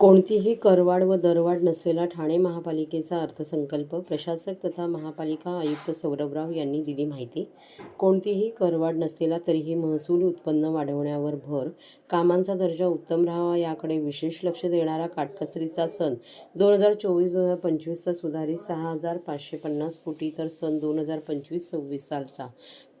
कोणतीही करवाढ व दरवाढ नसलेला ठाणे महापालिकेचा अर्थसंकल्प प्रशासक तथा महापालिका आयुक्त सौरभराव यांनी दिली माहिती. कोणतीही करवाढ नसलेला तरीही महसूल उत्पन्न वाढवण्यावर भर कामांचा दर्जा उत्तम राहावा याकडे विशेष लक्ष देणारा काटकसरीचा सन दोन हजार चोवीस दोन हजार पंचवीसचा सुधारित सहा हजार पाचशे पन्नास कोटी तर सन दोन हजार पंचवीस सव्वीस सालचा.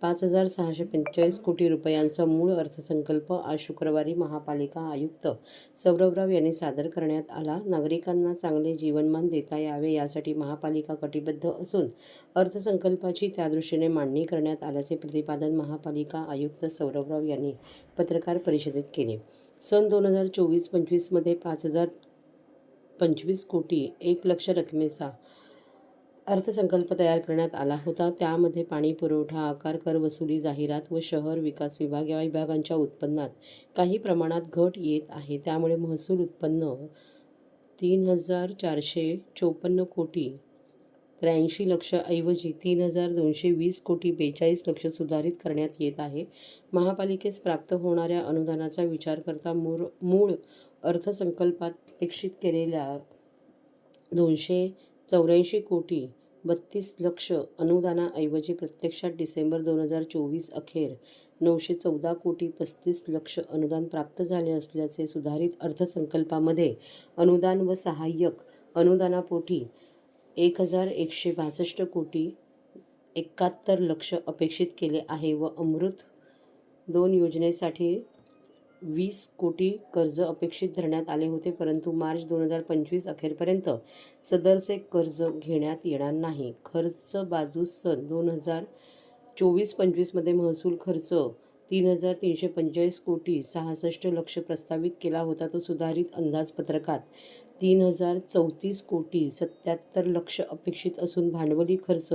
पाच हजार सहाशे पंचेचाळीस कोटी रुपयांचा मूळ अर्थसंकल्प आज शुक्रवारी महापालिका आयुक्त सौरभराव यांनी सादर करण्यात आला. नागरिकांना चांगले जीवनमान देता यावे यासाठी महापालिका कटिबद्ध असून अर्थसंकल्पाची त्यादृष्टीने मांडणी करण्यात आल्याचे प्रतिपादन महापालिका आयुक्त सौरभराव यांनी पत्रकार परिषदेत केले. सन दोन हजार चोवीस पंचवीसमध्ये पाच हजार पंचवीस कोटी एक लक्ष रकमेचा अर्थसंकल्प तयार करण्यात आला होता. त्यामध्ये पाणी पुरवठा आकार कर वसुली जाहिरात व शहर विकास विभाग या विभागांच्या उत्पन्नात काही प्रमाणात घट येत आहे. त्यामुळे महसूल उत्पन्न तीन हजार चारशे चोपन्न कोटी त्र्याऐंशी लक्ष ऐवजी तीन हजार दोनशे वीस कोटी बेचाळीस लक्ष सुधारित करण्यात येत आहे. महापालिकेस प्राप्त होणाऱ्या अनुदानाचा विचार करता मूळ मूळ अर्थसंकल्पात अपेक्षित केलेल्या दोनशे चौऱ्याऐंशी कोटी बत्तीस लक्ष अनुदानाऐवजी प्रत्यक्षात डिसेंबर दोन हजार चोवीस अखेर नऊशे चौदा कोटी पस्तीस लक्ष अनुदान प्राप्त झाले असल्याचे सुधारित अर्थसंकल्पामध्ये अनुदान व सहाय्यक अनुदानापोटी एक हजार एकशे बासष्ट कोटी एकाहत्तर लक्ष अपेक्षित केले आहे व अमृत दोन योजनेसाठी वीस कोटी कर्ज अपेक्षित धरण्यात आले होते परंतु मार्च दोन हजार पंचवीस अखेरपर्यंत सदरचे कर्ज घेण्यात येणार नाही. खर्च बाजूस सन दोन हजार चोवीस पंचवीसमध्ये महसूल खर्च तीन हजार तीनशे पंचेचाळीस कोटी सहासष्ट लक्ष प्रस्तावित केला होता तो सुधारित अंदाजपत्रकात तीन हजार चौतीस कोटी सत्याहत्तर लक्ष अपेक्षित असून भांडवली खर्च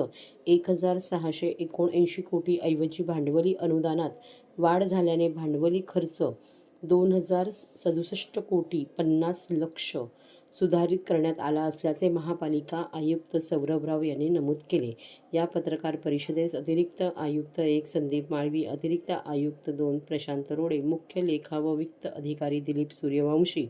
एक हजार सहाशे एकोणऐंशी कोटी ऐवजी भांडवली अनुदानात वाढ झाल्याने भांडवली खर्च दोन हजार सदुसष्ट कोटी पन्नास लक्ष सुधारित करण्यात आला असल्याचे महापालिका आयुक्त सौरभराव यांनी नमूद केले. या पत्रकार परिषदेस अतिरिक्त आयुक्त एक संदीप माळवी अतिरिक्त आयुक्त दोन प्रशांत रोडे मुख्य लेखा व वित्त अधिकारी दिलीप सूर्यवंशी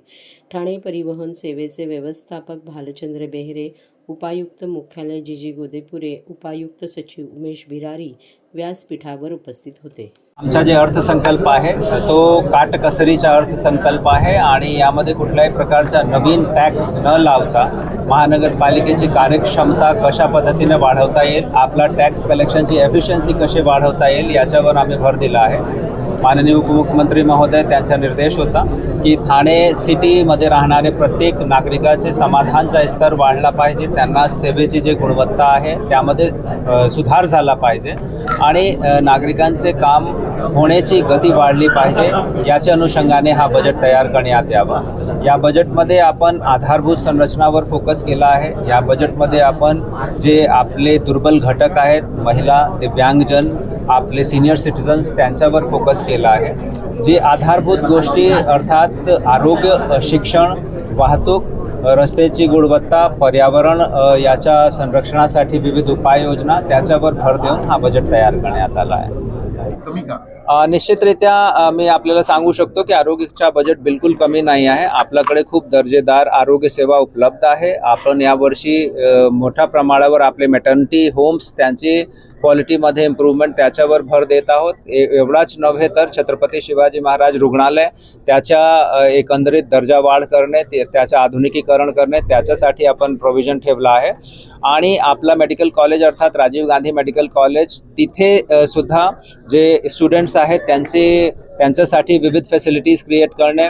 ठाणे परिवहन सेवेचे व्यवस्थापक भालचंद्र बेहरे उपायुक्त मुख्यालय जी जी गोदेपुरे उपायुक्त सचिव उमेश भिरारी व्यासपीठावर उपस्थित होते. आमचा जे अर्थसंकल्प आहे तो काटकसरीचा अर्थसंकल्प आहे आणि यामध्ये कुठल्याही प्रकारचा नवीन टॅक्स न लावता महानगरपालिकेची कार्यक्षमता कशा पद्धतीने वाढवता येईल आपला टॅक्स कलेक्शनची एफिशियन्सी कशी वाढवता येईल याच्यावर आम्ही भर दिला आहे. माननीय उपमुख्यमंत्री महोदय त्यांचा निर्देश होता. की ठाणे सिटीमध्ये राहणारे प्रत्येक नागरिकाचे समाधानचा स्तर वाढला पाहिजे त्यांना सेवेची जी गुणवत्ता आहे त्यामध्ये सुधार झाला पाहिजे आणि नागरिकांचे काम होण्याची गती वाढली पाहिजे याच्या अनुषंगाने हा बजेट तयार करण्यात यावा. या बजेटमध्ये आपण आधारभूत संरचनावर फोकस केला आहे. या बजेटमध्ये आपण जे आपले दुर्बल घटक आहेत महिला दिव्यांगजन आपले सिनियर सिटीजन्स त्यांच्यावर फोकस केला आहे. जे आधारभूत गोष्टी अर्थात आरोग्य शिक्षण वाहतूक रस्त्याची गुणवत्ता पर्यावरण याच्या संरक्षणासाठी विविध उपाययोजना त्याच्यावर भर देऊन हा बजेट तयार करण्यात आला आहे. निश्चितरित्या मी आपल्याला सांगू शकतो की आरोग्याचा बजेट बिलकुल कमी नाही आहे. आपल्याकडे खूप दर्जेदार आरोग्य सेवा उपलब्ध आहे. आपण यावर्षी मोठ्या प्रमाणावर आपले मेटर्निटी होम्स त्यांची क्वालिटीमध्ये इम्प्रूव्हमेंट त्याच्यावर भर देत आहोत. ए- एवढाच नव्हे तर छत्रपती शिवाजी महाराज रुग्णालय त्याच्या एकंदरीत दर्जा वाढ करणे ते- त्याचं आधुनिकीकरण करणे त्याच्यासाठी आपण प्रोव्हिजन ठेवलं आहे. आणि आपला मेडिकल कॉलेज अर्थात राजीव गांधी मेडिकल कॉलेज तिथे सुद्धा जे स्टुडंट्स आहेत त्यांचे त्यांच्यासाठी विविध फॅसिलिटीज क्रिएट करणे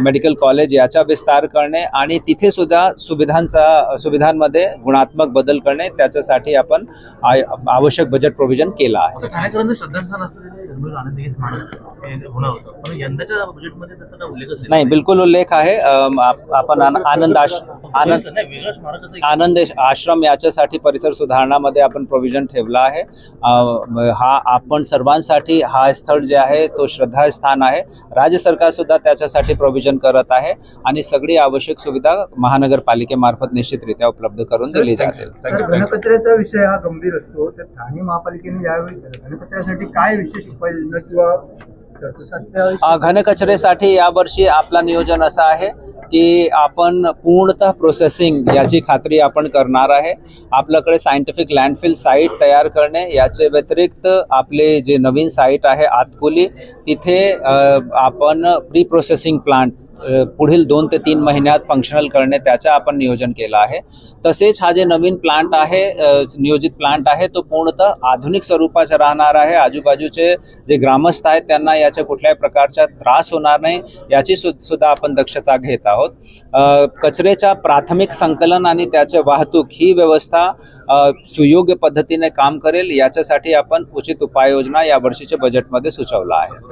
मेडिकल कॉलेज याचा विस्तार करणे आणि तिथे सुद्धा सुविधांचा सुविधांमध्ये गुणात्मक बदल करणे त्याच्यासाठी आपण आवश्यक बजेट प्रोव्हिजन केलं आहे. नाही. बिलकुल उल्लेख आहे. आपण आन- आनंद आश आनंद आनंद आश्रम याच्यासाठी परिसर सुधारणामध्ये आपण प्रोव्हिजन ठेवलं आहे. हा आपण सर्वांसाठी हा स्थळ जे आहे तो श्रद्धास्थान आहे. राज्य सरकार सुद्धा त्याच्यासाठी प्रोव्हिजन करत आहे आणि सगळी आवश्यक सुविधा महानगरपालिकेमार्फत निश्चितरित्या उपलब्ध करून दिली जातील. सर घनकचऱ्याचा विषय हा गंभीर असतो. तर ठाणे महापालिकेने यावेळी घनकचऱ्यासाठी काय विशेष उपाययोजना किंवा घनकचरेसाठी यावर्षी आपला नियोजन असं आहे की आपण पूर्णतः प्रोसेसिंग याची खात्री आपण करणार आहे. आपल्याकडे सायंटिफिक लँडफिल साईट तयार करणे याचे व्यतिरिक्त आपले जे नवीन साईट आहे आतकुली तिथे आपण प्री प्रोसेसिंग प्लांट पुढील दोन ते तीन महिन्यात फंक्शनल करणे त्याचं आपण नियोजन केलं आहे. तसेच हा जे नवीन प्लांट आहे नियोजित प्लांट आहे तो पूर्णतः आधुनिक स्वरूपाचा राहणार आहे. आजूबाजूचे जे ग्रामस्थ आहेत त्यांना याच्या कुठल्याही प्रकारचा त्रास होणार नाही. याची सु सुद्धा आपण दक्षता घेत आहोत. अ, कचऱ्याच्या प्राथमिक संकलन आणि त्याचे वाहतूक ही व्यवस्था सुयोग्य पद्धतीने काम करेल. याच्यासाठी आपण उचित उपाययोजना या वर्षीच्या बजेटमध्ये सुचवला आहे.